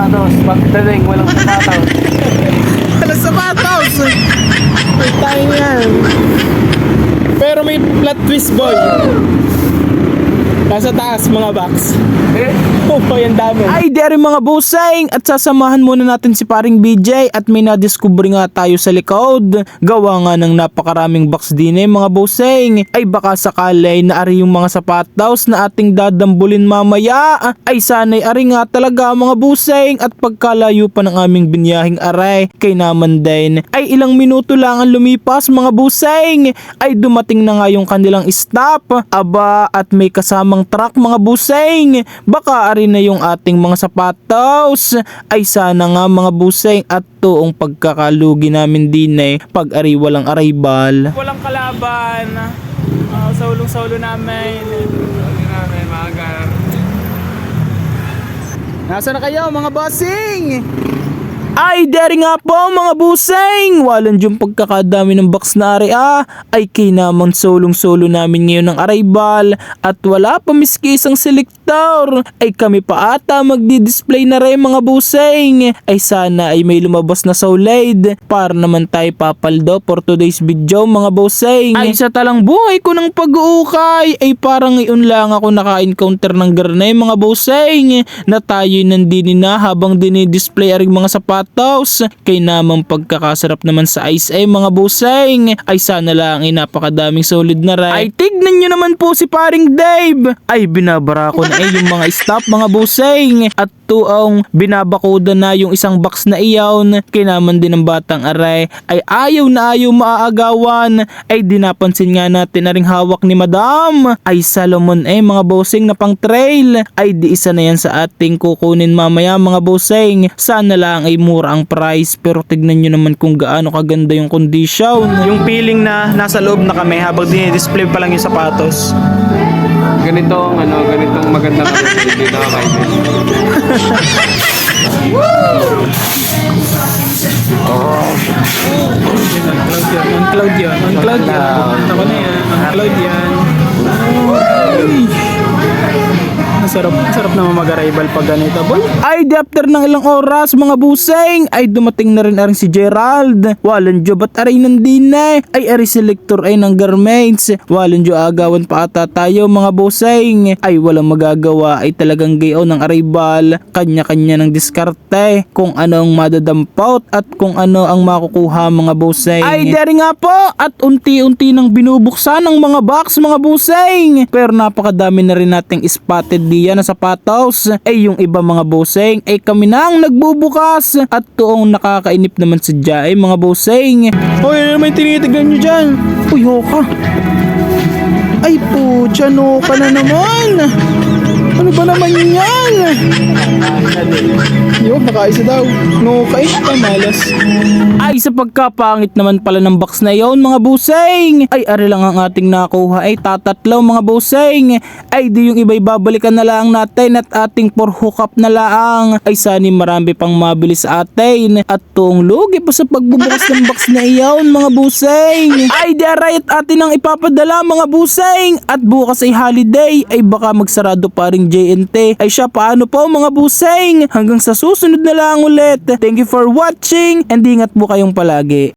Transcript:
sapatos. Pagdating, walang sapatos. Wala sapatos! May tayo yan. Pero may plot twist boy. Nasa taas mga box. Eh, Oh, yan dami. Ay, dere mga busing! At sasamahan muna natin si paring BJ at may nadiscover nga tayo sa likod. Gawa nga ng napakaraming box din eh mga busing. Ay baka sakali na ari yung mga sapatos na ating dadambulin mamaya. Ay sana'y ari nga talaga mga busing at pagkalayo pa ng aming binyahing aray. Kay naman din ay ilang minuto lang ang lumipas mga busing. Ay dumating na nga yung kanilang stop. Aba at may kasamang truck mga busing. Baka ari na yung ating mga sapatos. Ay sana nga mga busing at toong pagkakalugi namin din eh pag ari walang arrival. Walang kalaban. Uh, saulong-saulo namin. hindi namin maaga. Nasa na kayo mga bossing? Ay, dere nga po mga buseng! Walang yung pagkakadami ng box na ari ah. Ay kinamang solong-solo namin ngayon ng arrival at wala pa miski isang selector. Ay kami pa ata magdi-display na rin mga buseng. Ay sana ay may lumabas na solid para naman tayo papaldo for today's video mga buseng. Ay sa talang buhay ko ng pag-uukay ay parang ngayon lang ako naka-encounter ng garnay mga buseng na tayo'y nandini na habang dinidisplay aring mga sapatos kay namang pagkakasarap naman sa ice ay mga buseng ay sana lang ay napakadaming solid na rin ay tignan nyo naman po si paring Dave ay binabara ko na ay yung mga stop mga buseng. At tuong binabakuda na yung isang box na iyawn kay naman din ng batang aray. Ay ayaw na ayaw maaagawan. Ay dinapansin nga natin na ring hawak ni madam. Ay Salomon eh mga bossing na pang trail. Ay di isa na yan sa ating kukunin mamaya mga bossing sana lang ay mura ang price. Pero tignan nyo naman kung gaano kaganda yung condition. Yung feeling na nasa loob na kami habang dinidisplay pa lang yung sapatos. Ganitong, ano, ganitong magandang ano, hindi nakakainin. On cloud yan, on cloud yan. Ko na yan, on cloud yan. Ay! Masarap, masarap naman mag-arrival pag ganito, boy. Ay, di after ng ilang oras, mga buseng, ay dumating na rin aring si Gerald. Walang jo, ba't aray nandin na? Ay, ari selector ay ng garments. Walang jo, agawan pa ata tayo, mga buseng. Ay, walang magagawa, ay talagang gayaw ng arrival. Kanya-kanya ng diskarte. Kung ano ang madadampot at kung ano ang makukuha, mga buseng. Ay, dari nga po, at unti-unti nang binubuksan ng mga box, mga buseng. Pero napakadami na rin nating spotted diyan na sapatos. Ay, yung iba mga buseng, ay kami nang nagbubukas. At tuong nakakainip naman sa ay mga buseng. Hoy, ano naman tinitignan nyo dyan? Uy, hoka. Ay, putya, no ka na naman. Ano ba naman yan? Yo, baka isa daw. No, kay malas. Ay, sa pagkapangit naman pala ng box na yon mga buseng. Ay, ari lang ang ating nakuha. Ay, tatatlaw mga buseng. Ay, di yung iba'y babalikan na lang natin at ating for hookup na lang. Ay, sani marami pang mabili sa atin. At tuong lugi pa sa pagbubukas ng box na iyon mga buseng. Ay, di aray at atin ang ipapadala mga buseng. At bukas ay holiday. Ay, baka magsarado pa rin JNT. Ay, siya paano po mga buseng? Hanggang sa susunod na lang ulit. Thank you for watching and ingat po kayong palagi.